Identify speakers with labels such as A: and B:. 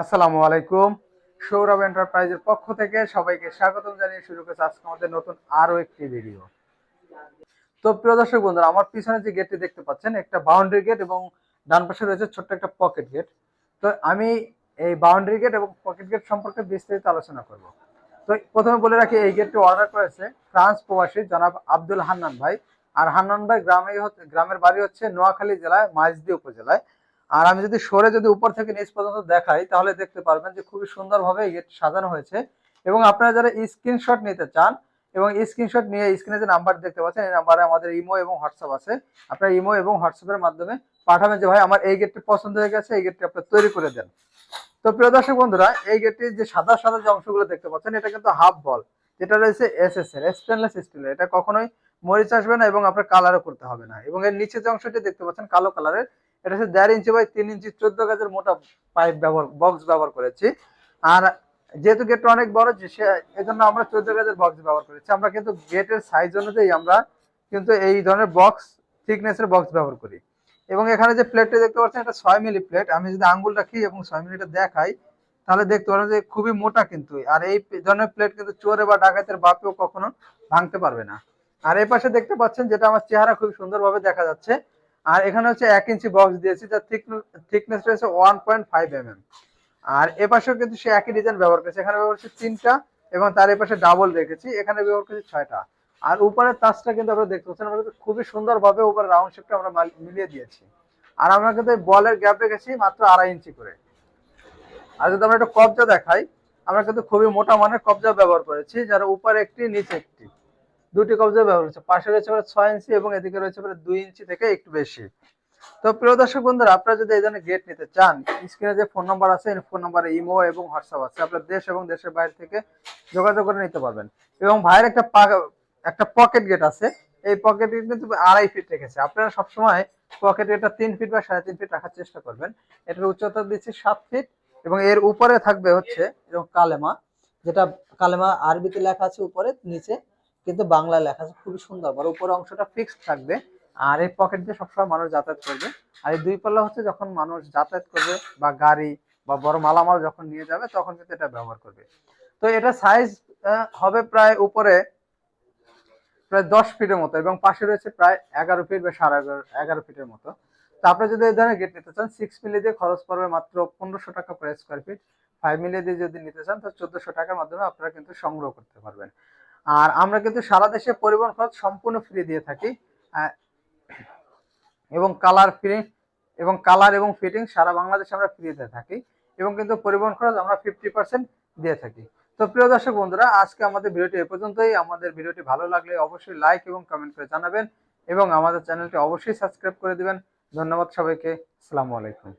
A: আসসালামু আলাইকুম। সৌরভ এন্টারপ্রাইজের পক্ষ থেকে সবাইকে স্বাগতম জানিয়ে শুরু করছে আজকে আমাদের নতুন আরও একটি ভিডিও তো প্রিয় দর্শক বন্ধুরা, আমার পিছনে যে গেটটি দেখতে পাচ্ছেন, একটা বাউন্ডারি গেট এবং ডান পাশে রয়েছে ছোট্ট একটা পকেট গেট তো আমি এই বাউন্ডারি গেট এবং পকেট গেট সম্পর্কে বিস্তারিত আলোচনা করব। তো প্রথমে বলে রাখি, এই গেটটি অর্ডার করেছে ফ্রান্স প্রবাসী জনাব আব্দুল হান্নান ভাই। আর হান্নান ভাই গ্রামে গ্রামের বাড়ি হচ্ছে নোয়াখালী জেলায় মাইজদি উপজেলায়। আর আমি যদি সরে যদি উপর থেকে নিচ পর্যন্ত দেখাই, তাহলে দেখতে পারবেন যে খুবই সুন্দরভাবে সাজানো হয়েছে। এবং আপনারা যারা স্ক্রিনশট নিতে চান এবং স্ক্রিনশট নিয়ে স্ক্রিনে যে নাম্বার দেখতে পাচ্ছেন, এই নাম্বারে আমাদের ইমো এবং হোয়াটসঅ্যাপ আছে। আপনার ইমো এবং হোয়াটসঅ্যাপের মাধ্যমে পাঠাবেন যে, ভাই, আমার এই গেটটি পছন্দ হয়ে গেছে, এই গেটটি আপনি তৈরি করে দেন। তো প্রিয় দর্শক বন্ধুরা, এই গেটটির যে সাদা সাদা যে অংশগুলো দেখতে পাচ্ছেন, এটা কিন্তু হাফ বল যেটা রয়েছে এস এস এর। স্টেনলেস স্টিলের এটা কখনোই মরিচ আসবে না এবং আপনার কালারও করতে হবে না। এবং এর নিচে যে অংশটি দেখতে পাচ্ছেন, কালো কালারের এটা হচ্ছে দেড় ইঞ্চি বাই তিন ইঞ্চি চোদ্দ গাজের মোটা পাইপ ব্যবহার বক্স ব্যবহার করেছি। আর যেহেতু গেটটা অনেক বড়, সে এজন্য আমরা চোদ্দ গাজের বক্স ব্যবহার করেছি। আমরা কিন্তু গেটের সাইজ অনুযায়ী আমরা কিন্তু এই ধরনের বক্স থিকনেসের বক্স ব্যবহার করি। এবং এখানে যে প্লেটটা দেখতে পাচ্ছেন, এটা ছয় মিলি প্লেট আমি যদি আঙ্গুল রাখি এবং ছয় মিলিটা দেখাই, তাহলে দেখতে পারেন যে খুবই মোটা কিন্তু। আর এই ধরনের প্লেট কিন্তু চোরে বা ডাকাতের বাপেও কখনো ভাঙতে পারবে না। আর এই পাশে দেখতে পাচ্ছেন যেটা আমার চেহারা খুব সুন্দরভাবে দেখা যাচ্ছে আর এখানে হচ্ছে এক ইঞ্চি বক্স দিয়েছি যার থিকনেস রয়েছে one point five M M আর এ পাশেও কিন্তু সে একই ডিজাইন ব্যবহার করেছে। এখানে ব্যবহার করছে তিনটা এবং তার এপাশে ডাবল রেখেছি। এখানে ব্যবহার করেছি ছয়টা। আর উপরের তাজটা কিন্তু আপনারা দেখতে পাচ্ছেন, আমরা কিন্তু খুবই সুন্দরভাবে উপরে রাউন্ড শেপটা আমরা মিলিয়ে দিয়েছি। আর আমরা কিন্তু বলের গ্যাপ রেখেছি মাত্র আড়াই ইঞ্চি করে। আর যদি আমরা একটা কবজা দেখাই, আমরা কিন্তু খুবই মোটা মানের কবজা ব্যবহার করেছি, যার উপরে একটি, নিচে একটি। দুটি কবজা ব্যবহার হচ্ছে। পাশে রয়েছে প্রায় ছয় ইঞ্চি এবং এদিকে রয়েছে প্রায় দুই ইঞ্চি থেকে একটু বেশি। তো প্রিয় দর্শক বন্ধুরা, আপনারা যদি এই ধরনের গেট নিতে চান স্ক্রিনে যে ফোন নাম্বার আছে ফোন নাম্বারে ইমো এবং হোয়াটসঅ্যাপ আছে। আপনার দেশ এবং দেশের বাইরে থেকে যোগাযোগ করে নিতে পারবেন। এবং ভাইয়ের একটা একটা পকেট গেট আছে। এই পকেট গেট কিন্তু আড়াই ফিট রেখেছে। আপনারা সবসময় পকেট গেটটা তিন ফিট বা সাড়ে তিন ফিট রাখার চেষ্টা করবেন। এটার উচ্চতা দিচ্ছি সাত ফিট এবং এর উপরে থাকবে হচ্ছে, এরকম কালেমা, যেটা কালেমা আরবিতে লেখা আছে উপরে, নিচে কিন্তু বাংলা লেখা আছে, খুবই সুন্দর। বড় উপরে অংশটা ফিক্সড থাকবে, আর এই পকেট দিয়ে সবসময় মানুষ যাতায়াত করবে। আর এই দুই পাল্লা হচ্ছে যখন মানুষ যাতায়াত করবে বা গাড়ি বা বড় মালামাল যখন নিয়ে যাবে, তখন কিন্তু এটা ব্যবহার করবে। তো এটা সাইজ হবে প্রায় উপরে প্রায় দশ ফিটের মতো এবং পাশে রয়েছে প্রায় এগারো ফিট বা সাড়ে এগারো এগারো ফিটের মতো। তো আপনি যদি এই ধরনের গেট নিতে চান সিক্স মিলি দিয়ে খরচ পড়বে মাত্র পনেরোশো টাকা per square feet five milli দিয়ে যদি নিতে চান, তো চোদ্দশো টাকার মাধ্যমে আপনারা কিন্তু সংগ্রহ করতে পারবেন। আর আমরা কিন্তু সারা দেশে পরিবহন খরচ সম্পূর্ণ ফ্রি দিয়ে থাকি। এবং কালার ফ্রি এবং কালার এবং ফিটিং সারা বাংলাদেশে আমরা ফ্রি দিয়ে থাকি এবং কিন্তু পরিবহন খরচ আমরা ফিফটি পার্সেন্ট দিয়ে থাকি। তো প্রিয় দর্শক বন্ধুরা, আজকে আমাদের ভিডিওটি এ পর্যন্তই। আমাদের ভিডিওটি ভালো লাগলে অবশ্যই লাইক এবং কমেন্ট করে জানাবেন এবং আমাদের চ্যানেলটি অবশ্যই সাবস্ক্রাইব করে দিবেন। ধন্যবাদ সবাইকে। আসসালামু আলাইকুম।